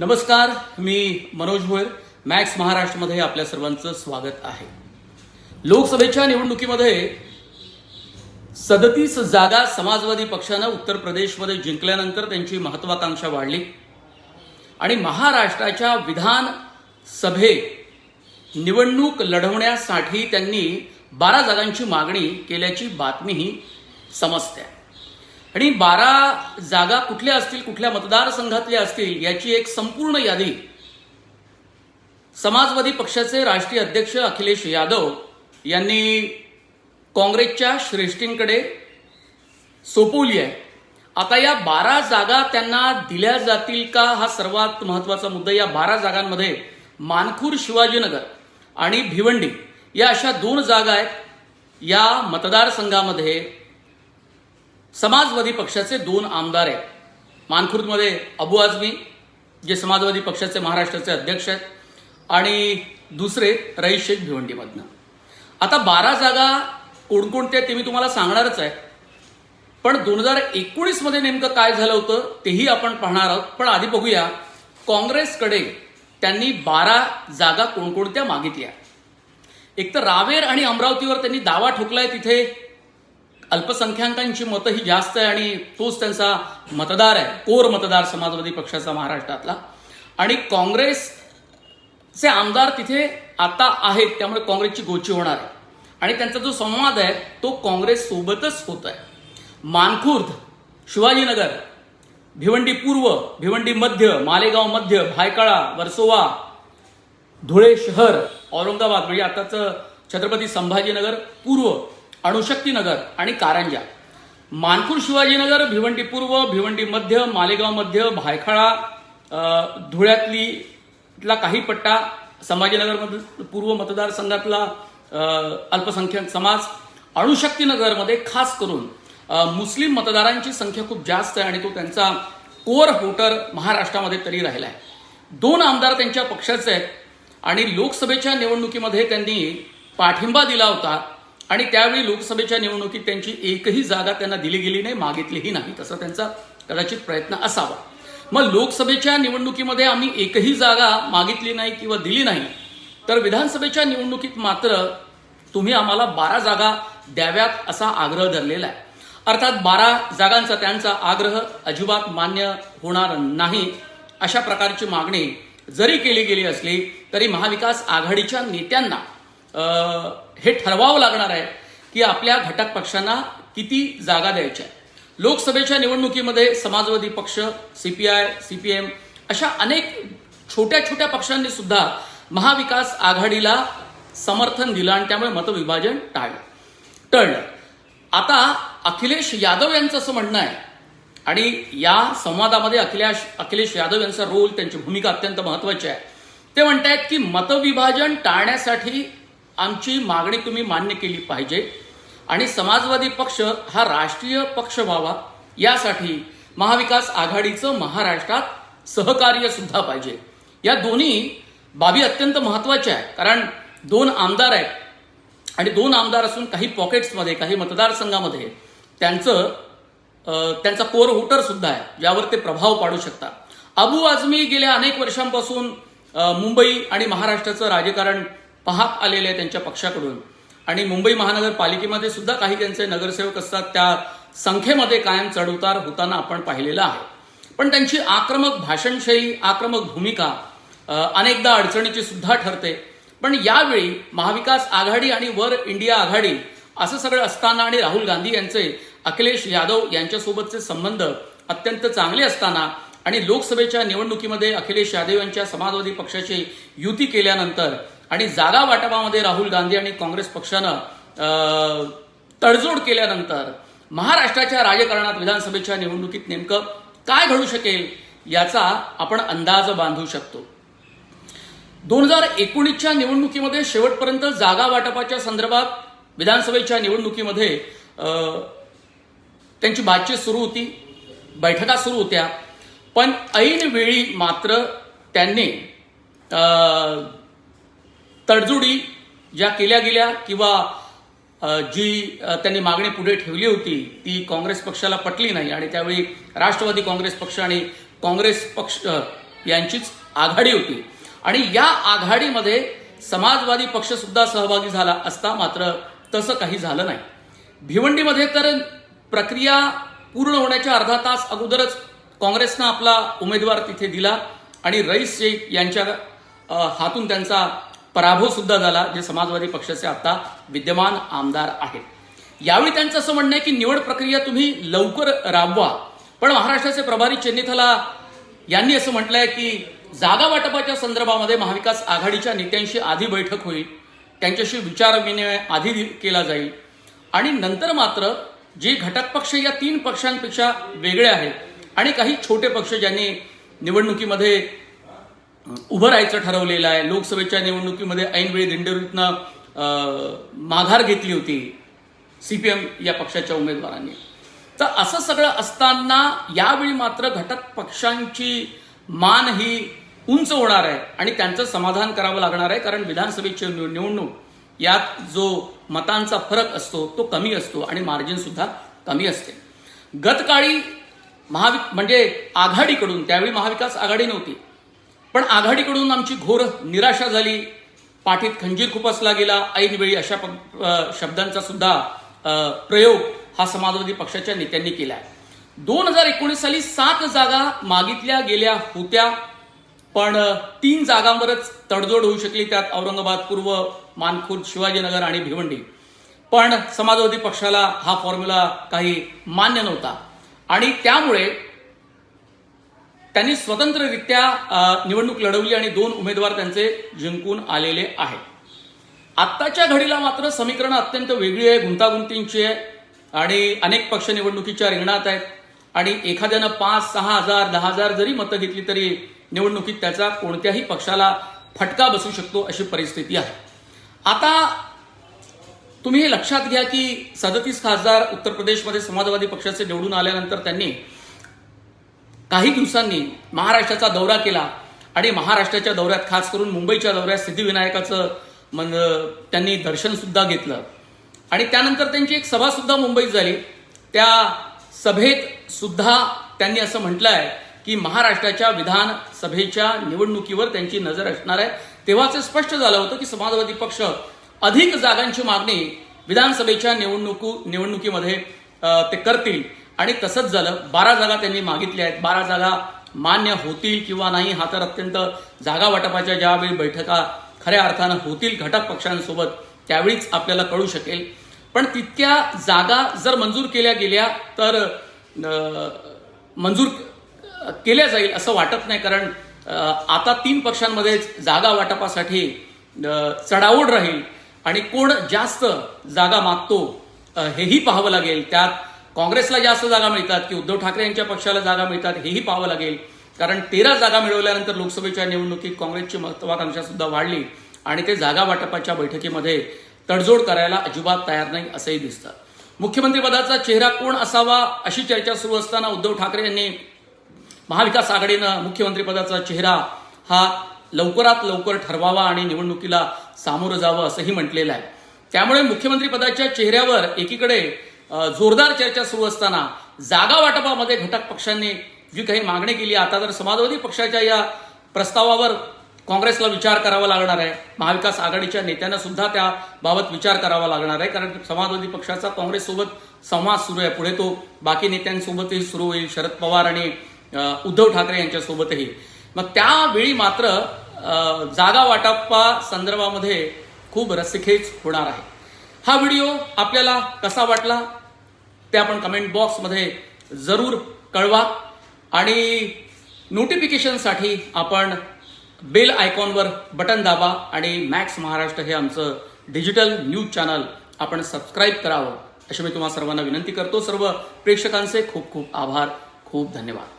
नमस्कार मी मनोज भोयर. मॅक्स महाराष्ट्रमध्ये आपल्या सर्वांचं स्वागत आहे. लोकसभेच्या निवडणुकीमध्ये सदतीस जागा समाजवादी पक्षानं उत्तर प्रदेशमध्ये जिंकल्यानंतर त्यांची महत्वाकांक्षा वाढली. आणि महाराष्ट्राच्या विधान सभे निवडणूक लढवण्यासाठी त्यांनी बारा जागांची मागणी केल्याची बातमीही समजते. आणि बारा जागा कुठल्या असतील कुठल्या मतदारसंघातल्या असतील याची एक संपूर्ण यादी समाजवादी पक्षाचे राष्ट्रीय अध्यक्ष अखिलेश यादव यांनी काँग्रेसच्या श्रेष्ठींकडे सोपवली आहे. आता या बारा जागा त्यांना दिल्या जातील का हा सर्वात महत्त्वाचा मुद्दा या बारा जागांमध्ये मानखूर शिवाजीनगर आणि भिवंडी या अशा दोन जागा आहेत या मतदारसंघामध्ये समाजवादी पक्षाचे दोन आमदार आहेत. मानखुर्दमध्ये अबू आझमी जे समाजवादी पक्षाचे महाराष्ट्राचे अध्यक्ष आहेत आणि दुसरे रईस शेख भिवंडीमधनं आता बारा जागा कोणकोणत्या ते मी तुम्हाला सांगणारच आहे. पण दोन हजार एकोणीसमध्ये नेमकं काय झालं होतं तेही आपण पाहणार आहोत. पण आधी बघूया काँग्रेसकडे त्यांनी बारा जागा कोणकोणत्या मागितल्या. एक तर रावेर आणि अमरावतीवर त्यांनी दावा ठोकलाय तिथे अल्पसंख्याकांची मतं ही जास्त आहे आणि तोच त्यांचा मतदार आहे कोर मतदार समाजवादी पक्षाचा महाराष्ट्रातला. आणि काँग्रेसचे आमदार तिथे आता आहेत त्यामुळे काँग्रेसची गोची होणार आहे. आणि त्यांचा जो संवाद आहे तो काँग्रेससोबतच होत आहे. मानखुर्द शिवाजीनगर भिवंडी पूर्व भिवंडी मध्य मालेगाव मध्य भायकाळा वर्सोवा धुळे शहर औरंगाबाद म्हणजे आताचं छत्रपती संभाजीनगर पूर्व. अणुशक्तीनगर आणि कारंजा. मानपूर शिवाजीनगर भिवंडी पूर्व भिवंडी मध्य मालेगाव मध्य भायखळा धुळ्यातलीला धुळ्यातली काही पट्टा संभाजीनगर पूर्व मतदारसंघातला अल्पसंख्याक समाज अणुशक्तीनगरमध्ये खास करून मुस्लिम मतदारांची संख्या खूप जास्त आहे आणि तो त्यांचा कोर वोटर महाराष्ट्रामध्ये तरी राहिला आहे दोन आमदार त्यांच्या पक्षाचे आहेत आणि लोकसभेच्या निवडणुकीमध्ये त्यांनी पाठिंबा दिला होता. आणि त्यावेळी लोकसभेच्या निवडणुकीत त्यांची एकही जागा त्यांना दिली गेली नाही मागितलीही नाही. तसा त्यांचा कदाचित प्रयत्न असावा. मग लोकसभेच्या निवडणुकीमध्ये आम्ही एकही जागा मागितली नाही किंवा दिली नाही तर विधानसभेच्या निवडणुकीत मात्र तुम्ही आम्हाला बारा जागा द्याव्यात असा आग्रह धरलेला आहे. अर्थात बारा जागांचा त्यांचा आग्रह अजिबात मान्य होणार नाही अशा प्रकारची मागणी जरी केली गेली असली तरी महाविकास आघाडीच्या नेत्यांना हे ठरवावं लागणार आहे की आपल्या घटक पक्षांना किती जागा द्यायच्या लोकसभेच्या निवडणुकीमध्ये समाजवादी पक्ष सीपीआय सीपीएम अशा अनेक छोट्या छोट्या पक्षांनी सुद्धा महाविकास आघाडीला समर्थन दिलं आणि त्यामुळे मतविभाजन टाळलं. टळलं. आता अखिलेश यादव यांचं असं म्हणणं आहे. आणि या संवादामध्ये अखिलेश अखिलेश यादव यांचा रोल त्यांची भूमिका अत्यंत महत्वाची आहे. ते म्हणतायत की मतविभाजन टाळण्यासाठी आमची मागणी तुम्ही मान्य केली पाहिजे. आणि समाजवादी पक्ष हा राष्ट्रीय पक्ष व्हावा यासाठी महाविकास आघाडीचं महाराष्ट्रात सहकार्य सुद्धा पाहिजे. या दोन्ही बाबी अत्यंत महत्त्वाच्या आहेत. कारण दोन आमदार आहेत आणि दोन आमदार असून काही पॉकेट्समध्ये काही मतदारसंघामध्ये त्यांचं त्यांचा कोर वोटर सुद्धा आहे ज्यावर ते प्रभाव पाडू शकतात. अबू आझमी गेल्या अनेक वर्षांपासून मुंबई आणि महाराष्ट्राचं राजकारण पाहत आलेले आहे त्यांच्या पक्षाकडून. आणि मुंबई महानगरपालिकेमध्ये सुद्धा काही त्यांचे नगरसेवक असतात त्या संख्येमध्ये कायम चढउतार होताना आपण पाहिलेलं आहे. पण त्यांची आक्रमक भाषणशैली आक्रमक भूमिका अनेकदा अडचणीची सुद्धा ठरते. पण यावेळी महाविकास आघाडी आणि वर इंडिया आघाडी असं सगळं असताना आणि राहुल गांधी यांचे अखिलेश यादव यांच्यासोबतचे संबंध अत्यंत चांगले असताना आणि लोकसभेच्या निवडणुकीमध्ये अखिलेश यादव यांच्या समाजवादी पक्षाची युती केल्यानंतर आणि जागा वाटपामध्ये राहुल गांधी आणि काँग्रेस पक्षानं तडजोड केल्यानंतर महाराष्ट्राच्या राजकारणात विधानसभेच्या निवडणुकीत नेमकं काय घडू शकेल याचा आपण अंदाज बांधू शकतो. दोन हजार एकोणीसच्या निवडणुकीमध्ये शेवटपर्यंत जागा वाटपाच्या संदर्भात विधानसभेच्या निवडणुकीमध्ये त्यांची बातचीत सुरू होती बैठका सुरू होत्या. पण ऐन वेळी मात्र त्यांनी तडजोडी ज्या केल्या गेल्या किंवा जी त्यांनी मागणी पुढे ठेवली होती ती काँग्रेस पक्षाला पटली नाही आणि त्यावेळी राष्ट्रवादी काँग्रेस पक्ष आणि काँग्रेस पक्ष यांचीच आघाडी होती. आणि या आघाडीमध्ये समाजवादी पक्षसुद्धा सहभागी झाला असता मात्र तसं काही झालं नाही. भिवंडीमध्ये तर प्रक्रिया पूर्ण होण्याच्या अर्धा तास अगोदरच काँग्रेसनं आपला उमेदवार तिथे दिला आणि रईस शेख यांच्या हातून त्यांचा पराभव सुद्धा झाला जे समाजवादी पक्षाचे आता विद्यमान आमदार आहेत. यावेळी त्यांचं असं म्हणणं आहे की निवड प्रक्रिया तुम्ही लवकर राबवा. पण महाराष्ट्राचे प्रभारी चेन्नीथला यांनी असं म्हटलंय की जागा वाटपाच्या संदर्भामध्ये महाविकास आघाडीच्या नेत्यांशी आधी बैठक होईल त्यांच्याशी विचारविनिमय आधी केला जाईल. आणि नंतर मात्र जे घटक पक्ष या तीन पक्षांपेक्षा वेगळे आहेत आणि काही छोटे पक्ष ज्यांनी निवडणुकीमध्ये उभं राहायचं ठरवलेलं आहे. लोकसभेच्या निवडणुकीमध्ये ऐनवेळी दिंडोरीतनं माघार घेतली होती सीपीएम या पक्षाच्या उमेदवारांनी. तर असं सगळं असताना यावेळी मात्र घटक पक्षांची मान ही उंच होणार आहे आणि त्यांचं समाधान करावं लागणार आहे कारण विधानसभेची निव- निवडणूक यात जो मतांचा फरक असतो तो कमी असतो आणि मार्जिन सुद्धा कमी असते. गतकाळी महावि म्हणजे आघाडीकडून त्यावेळी महाविकास आघाडी नव्हती पण आघाडीकडून आमची घोर निराशा झाली. पाठीत खंजीर खुपसला गेला. ऐनवेळी अशा प- शब्दांचा सुद्धा प्रयोग हा समाजवादी पक्षाच्या नेत्यांनी केला आहे दोन हजार एकोणीस साली सात जागा मागितल्या गेल्या होत्या पण तीन जागांवरच तडजोड होऊ शकली. त्यात औरंगाबाद पूर्व मानखुर्द शिवाजीनगर आणि भिवंडी. पण समाजवादी पक्षाला हा फॉर्म्युला काही मान्य नव्हता. आणि त्यामुळे त्यांनी स्वतंत्ररित्या निवडणूक लढवली आणि दोन उमेदवार त्यांचे जिंकून आलेले आहेत. आत्ताच्या घडीला मात्र समीकरणं अत्यंत वेगळी आहे गुंतागुंतींची आहे आणि अनेक पक्ष निवडणुकीच्या रिंगणात आहेत. आणि एखाद्यानं पाच सहा हजार दहा हजार जरी मतं घेतली तरी निवडणुकीत त्याचा कोणत्याही पक्षाला फटका बसू शकतो अशी परिस्थिती आहे. आता तुम्ही हे लक्षात घ्या की सदतीस खासदार उत्तर प्रदेशमध्ये समाजवादी पक्षाचे निवडून आल्यानंतर त्यांनी काही दिवसांनी महाराष्ट्राचा दौरा केला आणि महाराष्ट्राच्या दौऱ्यात खास करून मुंबईच्या दौऱ्यात सिद्धिविनायकाचं मन त्यांनी दर्शनसुद्धा घेतलं. आणि त्यानंतर त्यांची एक सभासुद्धा मुंबईत झाली. त्या सभेत सुद्धा त्यांनी असं म्हटलं आहे की महाराष्ट्राच्या विधानसभेच्या निवडणुकीवर त्यांची नजर असणार आहे. तेव्हाच स्पष्ट झालं होतं की समाजवादी पक्ष अधिक जागांची मागणी विधानसभेच्या निवडणुकू निवडणुकीमध्ये ते करतील. आणि तसंच झालं. बारा जागा त्यांनी मागितल्या आहेत. बारा जागा मान्य होतील किंवा नाही हा तर अत्यंत जागा वाटपाच्या ज्यावेळी बैठका खऱ्या अर्थानं होतील घटक पक्षांसोबत त्यावेळीच आपल्याला कळू शकेल. पण तितक्या जागा जर मंजूर केल्या गेल्या तर मंजूर केल्या जाईल असं वाटत नाही. कारण आता तीन पक्षांमध्ये जागा वाटपासाठी चढाओढ राहील. आणि कोण जास्त जागा मागतो हेही पाहावं लागेल. त्यात काँग्रेसला जास्त जागा मिळतात की उद्धव ठाकरे यांच्या पक्षाला जागा मिळतात हेही पाहावं लागेल. कारण तेरा जागा मिळवल्यानंतर लोकसभेच्या निवडणुकीत काँग्रेसची महत्वाकांक्षा सुद्धा वाढली आणि ते जागा वाटपाच्या बैठकीमध्ये तडजोड करायला अजिबात तयार नाही असंही दिसतं. मुख्यमंत्रीपदाचा चेहरा कोण असावा अशी चर्चा सुरू असताना उद्धव ठाकरे यांनी महाविकास आघाडीनं मुख्यमंत्रीपदाचा चेहरा हा लवकरात लवकर ठरवावा आणि निवडणुकीला सामोरं जावं असंही म्हटलेलं आहे. त्यामुळे मुख्यमंत्रीपदाच्या चेहऱ्यावर एकीकडे जोरदार चर्चा सुरू असताना जागा वाटपामध्ये घटक पक्षांनी जी काही मागणी केली आता तर समाजवादी पक्षाच्या या प्रस्तावावर काँग्रेसला विचार करावा लागणार आहे. महाविकास आघाडीच्या नेत्यांना सुद्धा त्याबाबत विचार करावा लागणार आहे कारण समाजवादी पक्षाचा काँग्रेससोबत संवाद सुरू आहे. पुढे तो बाकी नेत्यांसोबतही सुरू होईल शरद पवार आणि उद्धव ठाकरे यांच्यासोबतही. मग त्यावेळी मात्र जागा वाटपा संदर्भामध्ये खूप रस्सीखेच होणार आहे. हा व्हिडिओ आपल्याला कसा वाटला ते आपण कमेंट बॉक्समध्ये जरूर कळवा. आणि नोटिफिकेशनसाठी आपण बेल आयकॉनवर बटन दाबा आणि मॅक्स महाराष्ट्र हे आमचं डिजिटल न्यूज चॅनल आपण सबस्क्राईब करावं. अशी मी तुम्हाला सर्वांना विनंती करतो. सर्व प्रेक्षकांचे खूप खूप आभार. खूप धन्यवाद.